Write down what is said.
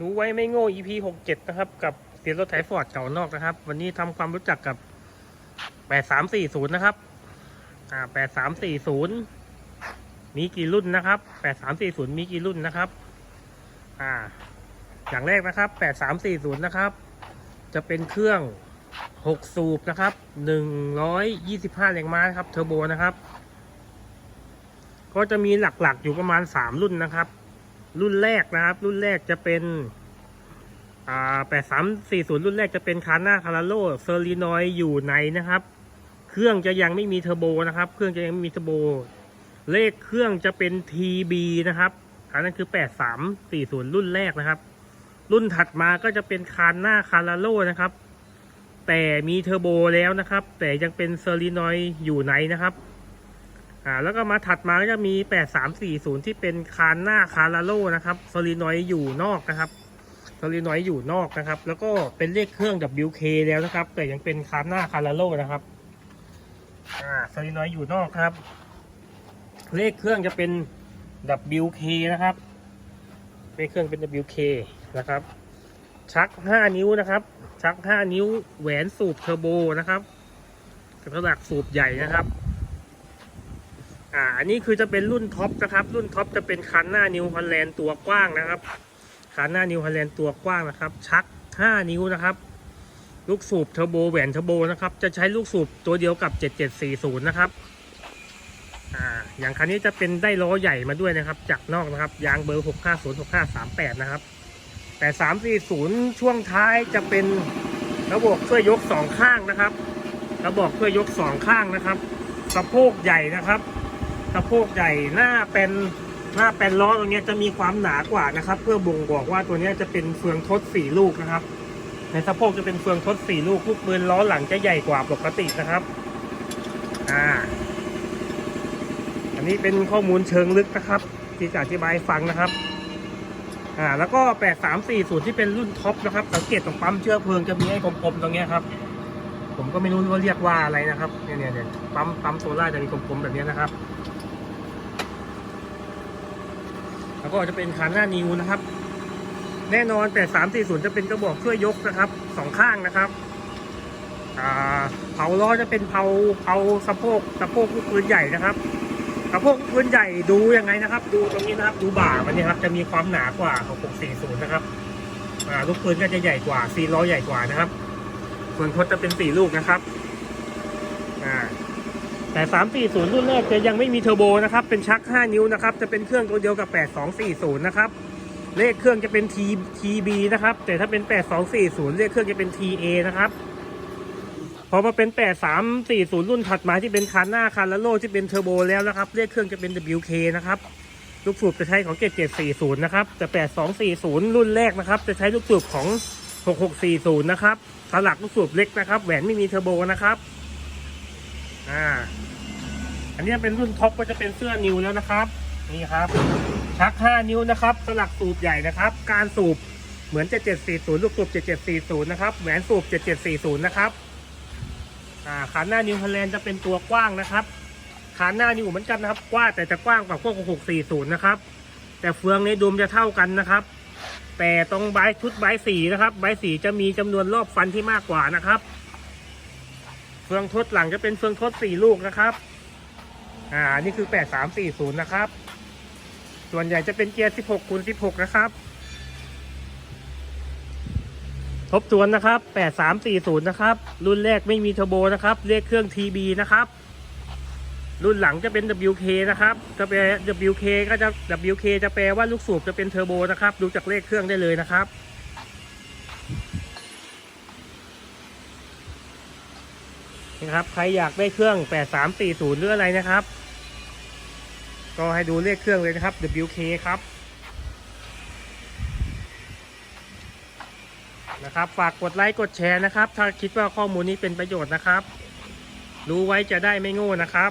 รู้ไว้ไม่โง่ EP หกเจ็ดนะครับ กับเสียรถไถฟอร์ดเก่านอกนะครับ วันนี้ทำความรู้จักกับแปดสามสี่ศูนย์นะครับอ่าแปดสามสี่ศูนย์มีกี่รุ่นนะครับแปดสามสี่ศูนย์มีกี่รุ่นนะครับ อ่า อย่างแรกนะครับแปดสามสี่ศูนย์นะครับ จะเป็นเครื่องหกสูบนะครับหนึ่งร้อยยี่สิบห้าแรงม้าครับเทอร์โบนะครับ ก็จะมีหลักๆอยู่ประมาณสามรุ่นนะครับ รุ่นแรกนะครับ รุ่นแรกจะเป็นอ่าแปดสามสี่ศูนย์รุ่นแรกจะเป็นคาน่าคาราโลเซอร์ลีนอยอยู่ในนะครับ เครื่องจะยังไม่มีเทอร์โบนะครับ เครื่องจะยังไม่มีเทอร์โบ เลขเครื่องจะเป็น TB นะครับอันนั้นคือแปดสามสี่ศูนย์รุ่นแรกนะครับ รุ่นถัดมาก็จะเป็นคาน่าคาราโลนะครับ แต่มีเทอร์โบแล้วนะครับ แต่ยังเป็นเซอร์ลีนอยอยู่ในนะครับ อ่าแล้วก็มาถัดมาก็จะมี 8340 ที่เป็นคานหน้าคาราโลนะครับโซลินอยอยู่นอกนะครับโซลินอยอยู่นอกนะครับ แล้วก็เป็นเลขเครื่อง WK แล้วนะครับ แต่ยังเป็นคานหน้าคาราโลนะครับอ่าโซลินอยอยู่นอกครับ เลขเครื่องจะเป็น WK นะครับเลขเครื่องเป็น WK นะครับ ชัก 5 นิ้วนะครับ ชัก 5 นิ้วแหวนสูบเทอร์โบนะครับกระดักสูบใหญ่นะครับ อ่าอันนี้คือจะเป็นรุ่นท็อปนะครับ รุ่นท็อปจะเป็นคันหน้านิวฮอลแลนด์ตัวกว้างนะครับคันหน้านิวฮอลแลนด์ตัวกว้างนะครับ ชัก 5 นิ้วนะครับลูกสูบเทอร์โบแหวนเทอร์โบนะครับ จะใช้ลูกสูบตัวเดียวกับ 7740 นะครับ อ่า อย่างคันนี้จะเป็นได้ล้อใหญ่มาด้วยนะครับ จากนอกนะครับ ยางเบอร์ 650 6538 นะครับ แต่ 340 ช่วงท้ายจะเป็นระบบช่วยยกสองข้างนะครับ ระบบช่วยยกสองข้างนะครับ สะโพกใหญ่นะครับ สะโพกใหญ่หน้าเป็นหน้าเป็นล้อตรงนี้จะมีความหนากว่านะครับ เพื่อบ่งบอกว่าตัวนี้จะเป็นเฟืองทดสี่ลูกนะครับ ในสะโพกจะเป็นเฟืองทดสี่ลูกลูกปืนล้อหลังจะใหญ่กว่าปกตินะครับอ่าอันนี้เป็นข้อมูลเชิงลึกนะครับ ที่จะอธิบายฟังนะครับอ่าแล้วก็แปดสามสี่ศูนย์ที่เป็นรุ่นท็อปนะครับ สังเกตตรงปั๊มเชื้อเพลิงจะมีไอ้กลมๆตรงนี้ครับ ผมก็ไม่รู้ว่าเรียกว่าอะไรนะครับเนี่ยเนี่ยเนี่ยปั๊มปั๊มโซล่าจะมีกลมๆแบบนี้นะครับ แล้วก็จะเป็นคันหน้านิวนะครับ แน่นอนแต่สามสี่ศูนย์จะเป็นกระบอกช่วยยกนะครับสองข้างนะครับเผาล้อจะเป็นเผาเผาสะโพกสะโพกลูกปืนใหญ่นะครับสะโพกลูกปืนใหญ่ดูยังไงนะครับ ดูตรงนี้นะครับ ดูบ่ามันเนี่ยครับจะมีความหนากว่าของหกสี่ศูนย์นะครับลูกปืนก็จะใหญ่กว่าซีล้อใหญ่กว่านะครับ ส่วนทดจะเป็นสี่ลูกนะครับอ่า แต่ 340 รุ่นแรกจะยังไม่มีเทอร์โบนะครับ เป็นชัก 5 นิ้วนะครับ จะเป็นเครื่องตัวเดียวกับ 8240 นะครับ เลขเครื่องจะเป็น T TB นะครับ แต่ถ้าเป็น 8240 เลขเครื่องจะเป็น TA นะครับ พอมาเป็น 8340 รุ่นถัดมาที่เป็นคันหน้าคันละโลที่เป็นเทอร์โบแล้วนะครับ เลขเครื่องจะเป็น WK นะครับ ลูกสูบจะใช้ของ7740 นะครับ แต่ 8240 รุ่นแรกนะครับ จะใช้ลูกสูบของ 6640 นะครับสลักลูกสูบเล็กนะครับ แหวนไม่มีเทอร์โบนะครับ อ่า อันนี้เป็นรุ่นท็อปก็จะเป็นเสื้อนิวแล้วนะครับ นี่ครับ ชัก 5 นิ้วนะครับ สลักสูบใหญ่นะครับ การสูบเหมือน 7740 ลูกสูบ 7740 นะครับ แหวนสูบ 7740 นะครับ อ่าขาหน้านิวฮอลแลนด์จะเป็นตัวกว้างนะครับขาหน้านิวเหมือนกันนะครับ กว้างแต่จะกว้างกว่าพวก640 นะครับ แต่เฟืองในดุมจะเท่ากันนะครับ แต่ตรงใบชุดใบสีนะครับ ใบสีจะมีจำนวนรอบฟันที่มากกว่านะครับ เฟืองทดหลังจะเป็นเฟืองทดสี่ลูกนะครับ อ่า นี่คือ8340นย์นะครับ ส่วนใหญ่จะเป็นเกียร์16คูณ16นะครับ ทบทวนนะครับ8340นย์นะครับ รุ่นแรกไม่มีเทอร์โบนะครับเลขเครื่อง TB นะครับ รุ่นหลังจะเป็น WK นะครับจะเป็น WK ก็จะ WK จะแปลว่าลูกสูบจะเป็นเทอร์โบนะครับ ดูจากเลขเครื่องได้เลยนะครับ นะครับใครอยากได้เครื่อง 8340 หรืออะไรนะครับ ก็ให้ดูเลขเครื่องเลยนะครับ WK ครับนะครับฝากกดไลค์กดแชร์นะครับ ถ้าคิดว่าข้อมูลนี้เป็นประโยชน์นะครับ รู้ไว้จะได้ไม่โง่นะครับ